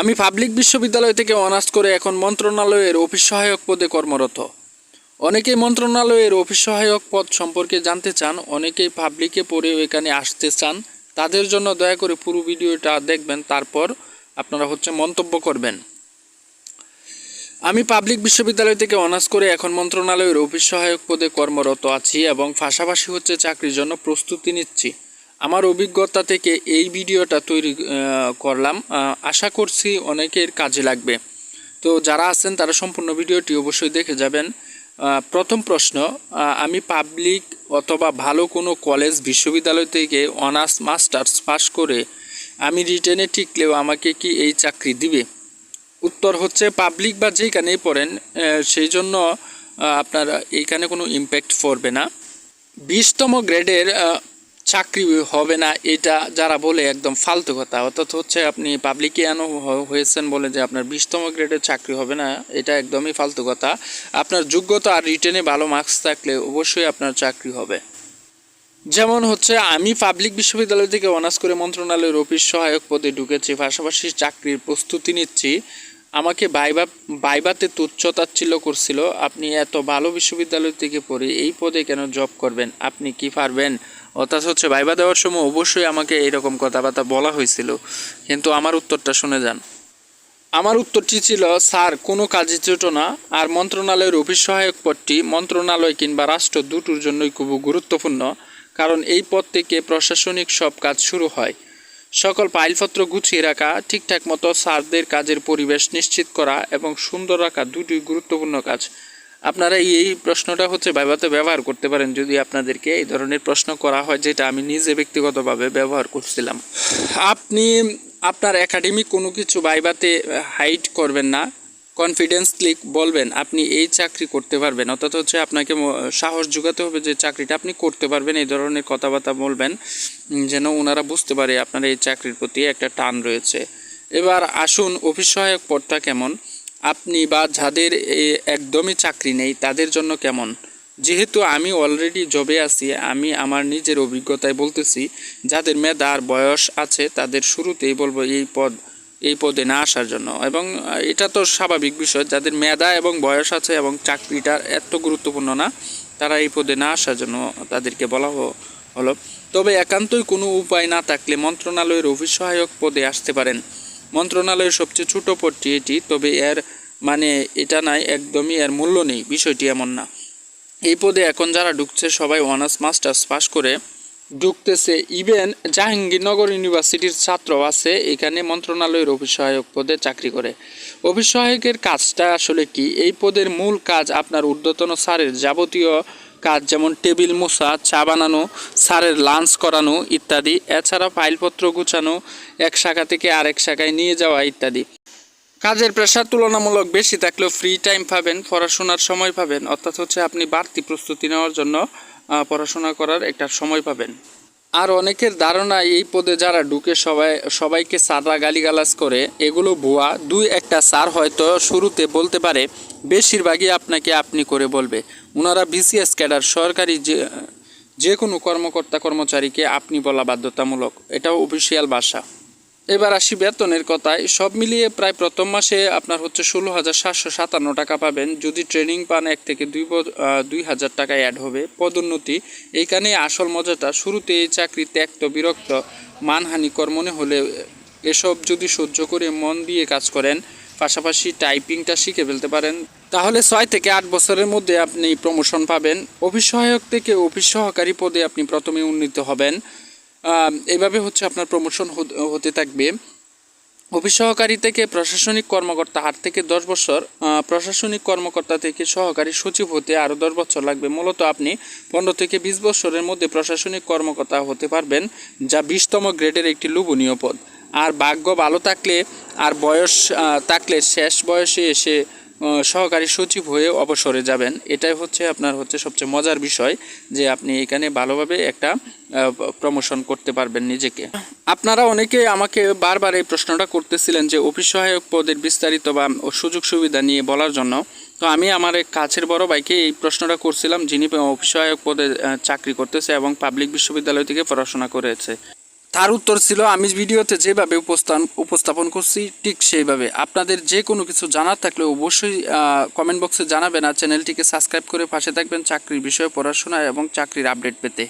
আমি পাবলিক বিশ্ববিদ্যালয় থেকে অনার্স করে এখন মন্ত্রণালয়ের অফিস সহায়ক পদে কর্মরত। অনেকেই মন্ত্রণালয়ের অফিস সহায়ক পদ সম্পর্কে জানতে চান, অনেকেই পাবলিকে পড়েও এখানে আসতে চান। তাদের জন্য দয়া করে পুরো ভিডিওটা দেখবেন, তারপর আপনারা হচ্ছে মন্তব্য করবেন। আমি পাবলিক বিশ্ববিদ্যালয় থেকে অনার্স করে এখন মন্ত্রণালয়ের অফিস সহায়ক পদে কর্মরত আছি এবং পাশাপাশি হচ্ছে চাকরির জন্য প্রস্তুতি নিচ্ছি। আমার অভিজ্ঞতা থেকে এই ভিডিওটা তৈরি করলাম। আশা করছি অনেকের কাজে লাগবে। তো যারা আছেন, তারা সম্পূর্ণ ভিডিওটি অবশ্যই দেখে যাবেন। প্রথম প্রশ্ন আমি পাবলিক অথবা ভালো কোনো কলেজ, বিশ্ববিদ্যালয় থেকে অনার্স, মাস্টার্স পাশ করে আমি রিটেনে টিকলেও আমাকে কি এই চাকরি দিবে? উত্তর হচ্ছে, পাবলিক বা যেখানেই পড়েন সেই জন্য আপনার এইখানে কোনো ইম্প্যাক্ট পড়বে না। বিশতম গ্রেডের চাকরি হবে না, এটা যারা বলে একদম ফালতু কথা। অর্থাৎ হচ্ছে আপনি পাবলিকে এন হয়েছেন বলে যে আপনার বিশতম গ্রেডের চাকরি হবে না, এটা একদমই ফালতু কথা। আপনার যোগ্যতা আর রিটেনে ভালো মার্কস থাকলে অবশ্যই আপনার চাকরি হবে। যেমন হচ্ছে, আমি পাবলিক বিশ্ববিদ্যালয় থেকে অনার্স করে মন্ত্রণালয়ের অফিস সহায়ক পদে ঢুকেছি, পাশাপাশি চাকরির প্রস্তুতি নিচ্ছি। আমাকে বাইবা বাইবাতে তুচ্ছতাচ্ছিল্য করছিল, আপনি এত ভালো বিশ্ববিদ্যালয় থেকে পড়ে এই পদে কেন জব করবেন? আপনি কি পারবেন? অর্থাৎ হচ্ছে বাইবা দেওয়ার সময় অবশ্যই আমাকে এইরকম কথাবার্তা বলা হয়েছিল। কিন্তু আমার উত্তরটা শুনে যান। আমার উত্তরটি ছিল, স্যার, কোনো কাজে ছোট না। আর মন্ত্রণালয়ের অফিস সহায়ক পদটি মন্ত্রণালয় কিংবা রাষ্ট্র দুটোর জন্যই খুব গুরুত্বপূর্ণ, কারণ এই পদ থেকে প্রশাসনিক সব কাজ শুরু হয়। সকল ফাইলপত্র গুছিয়ে রাখা, ঠিকঠাক মতো স্যারদের কাজের পরিবেশ নিশ্চিত করা এবং সুন্দর রাখা দুটি গুরুত্বপূর্ণ কাজ। আপনারা এই প্রশ্নটা হচ্ছে ভাইভাতে ব্যবহার করতে পারেন যদি আপনাদেরকে এই ধরনের প্রশ্ন করা হয় যেটা আমি নিজে ব্যক্তিগতভাবে ব্যবহার করছিলাম। আপনি আপনার একাডেমিক কোনো কিছু ভাইভাতে হাইড করবেন না, কনফিডেন্সলি বলবেন আপনি এই চাকরি করতে পারবেন, অর্থাৎ হচ্ছে আপনাকে সাহস যোগাতে হবে যে চাকরিটা আপনি করতে পারবেন, এই ধরনের কথাবার্তা বলবেন যেন ওনারা বুঝতে পারে আপনার এই চাকরির প্রতি একটা টান রয়েছে। এবার আসুন অফিস সহায়ক পদটা কেমন? আপনি বা যাদের একদমই চাকরি নেই, তাদের জন্য কেমন? যেহেতু আমি অলরেডি জবে আছি, আমি আমার নিজের অভিজ্ঞতায় বলতেছি, যাদের মেধা আর বয়স আছে, তাদের শুরুতেই বলব এই পদ, এই পদে না আসার জন্য। এবং এটা তো স্বাভাবিক বিষয়, যাদের মেধা এবং বয়স আছে এবং চাকরিটা এত গুরুত্বপূর্ণ না, তারা এই পদে না আসার জন্য তাদেরকে বলা হলো। তবে একান্তই কোনো উপায় না থাকলে মন্ত্রণালয়ের অফিস সহায়ক পদে আসতে পারেন। মন্ত্রণালয়ের সবচেয়ে ছোট পদটি এটি, তবে এর মানে এটা নাই, একদমই এর মূল্য নেই, বিষয়টি এমন না। এই পদে এখন যারা ঢুকছে, সবাই অনার্স, মাস্টার্স পাশ করে ঢুকতেছে। ইভেন জাহাঙ্গীরনগর ইউনিভার্সিটির ছাত্র আছে, এখানে মন্ত্রণালয়ের অফিস সহায়ক পদে চাকরি করে। অফিস সহায়কের কাজটা আসলে কি? এই পদের মূল কাজ আপনার ঊর্ধ্বতন স্যারের যাবতীয় কাজ যেমন টেবিল মোছা, চা বানানো সারের লাঞ্চ করানো ইত্যাদি। এছাড়া ফাইলপত্র গুছানো, এক শাখা থেকে আরেক শাখায় নিয়ে যাওয়া ইত্যাদি। কাজের প্রেশার তুলনামূলক বেশি থাকলেও ফ্রি টাইম পাবেন, পড়াশোনার সময় পাবেন। অর্থাৎ হচ্ছে আপনি বাড়তি প্রস্তুতি নেওয়ার জন্য পড়াশোনা করার একটা সময় পাবেন। আর অনেকের ধারণা এই পদে যারা ঢুকে সবাই, সবাইকে সাররা গালিগালাজ করে, এগুলো ভুয়া। দুই একটা স্যার হয়তো শুরুতে বলতে পারে, বেশিরভাগই আপনাকে আপনি করে বলবে। ওনারা বিসিএস ক্যাডার, সরকারি যে যে কোনো কর্মকর্তা কর্মচারীকে আপনি বলা বাধ্যতামূলক। এটাও অফিসিয়াল ভাষা। এবার আসি বেতনের কথায়। সব মিলিয়ে প্রায় প্রথম মাসে আপনার হচ্ছে ষোলো হাজার সাতশো সাতান্ন টাকা পাবেন। যদি ট্রেনিং পান এক থেকে দুই দুই হাজার টাকা অ্যাড হবে। পদোন্নতি, এইখানে আসল মজাটা, শুরুতে এই চাকরি ত্যক্ত বিরক্ত মানহানিকর মনে হলে এসব যদি সহ্য করে মন দিয়ে কাজ করেন, পাশাপাশি টাইপিংটা শিখে ফেলতে পারেন। তাহলে ছয় থেকে আট বছরের মধ্যে আপনি প্রমোশন পাবেন। অফিস সহায়ক থেকে অফিস সহকারী পদে আপনি প্রথমে উন্নীত হবেন। আহ, এইভাবে হচ্ছে আপনার প্রমোশন হতে থাকবে। অফিস সহকারী থেকে প্রশাসনিক কর্মকর্তা আট থেকে দশ বছর প্রশাসনিক কর্মকর্তা থেকে সহকারী সচিব হতে আরও দশ বছর লাগবে। মূলত আপনি পনেরো থেকে বিশ বছরের মধ্যে প্রশাসনিক কর্মকর্তা হতে পারবেন যা বিশতম গ্রেডের একটি লোভনীয় পদ। আর ভাগ্য ভালো থাকলে আর বয়স থাকলে শেষ বয়সে এসে সহকারী সচিব হয়ে অবসরে যাবেন। এটাই হচ্ছে আপনার হচ্ছে সবচেয়ে মজার বিষয় যে আপনি এখানে ভালোভাবে একটা প্রমোশন করতে পারবেন নিজেকে। আপনারা অনেকে আমাকে বারবার এই প্রশ্নটা করতেছিলেন যে অফিস সহায়ক পদের বিস্তারিত বা সুযোগ সুবিধা নিয়ে বলার জন্য। তো আমি আমার এক কাছের বড় ভাইকে এই প্রশ্নটা করছিলাম, যিনি অফিস সহায়ক পদে চাকরি করতেছে এবং পাবলিক বিশ্ববিদ্যালয় থেকে পড়াশোনা করেছে। তার উত্তর ছিল, আমি ভিডিওতে যেভাবে উপস্থান, উপস্থাপন করছি, ঠিক সেইভাবে। আপনাদের যে কোনো কিছু জানার থাকলে অবশ্যই কমেন্ট বক্সে জানাবেন আর চ্যানেলটিকে সাবস্ক্রাইব করে পাশে থাকবেন চাকরির বিষয়ে পড়াশোনা এবং চাকরির আপডেট পেতে।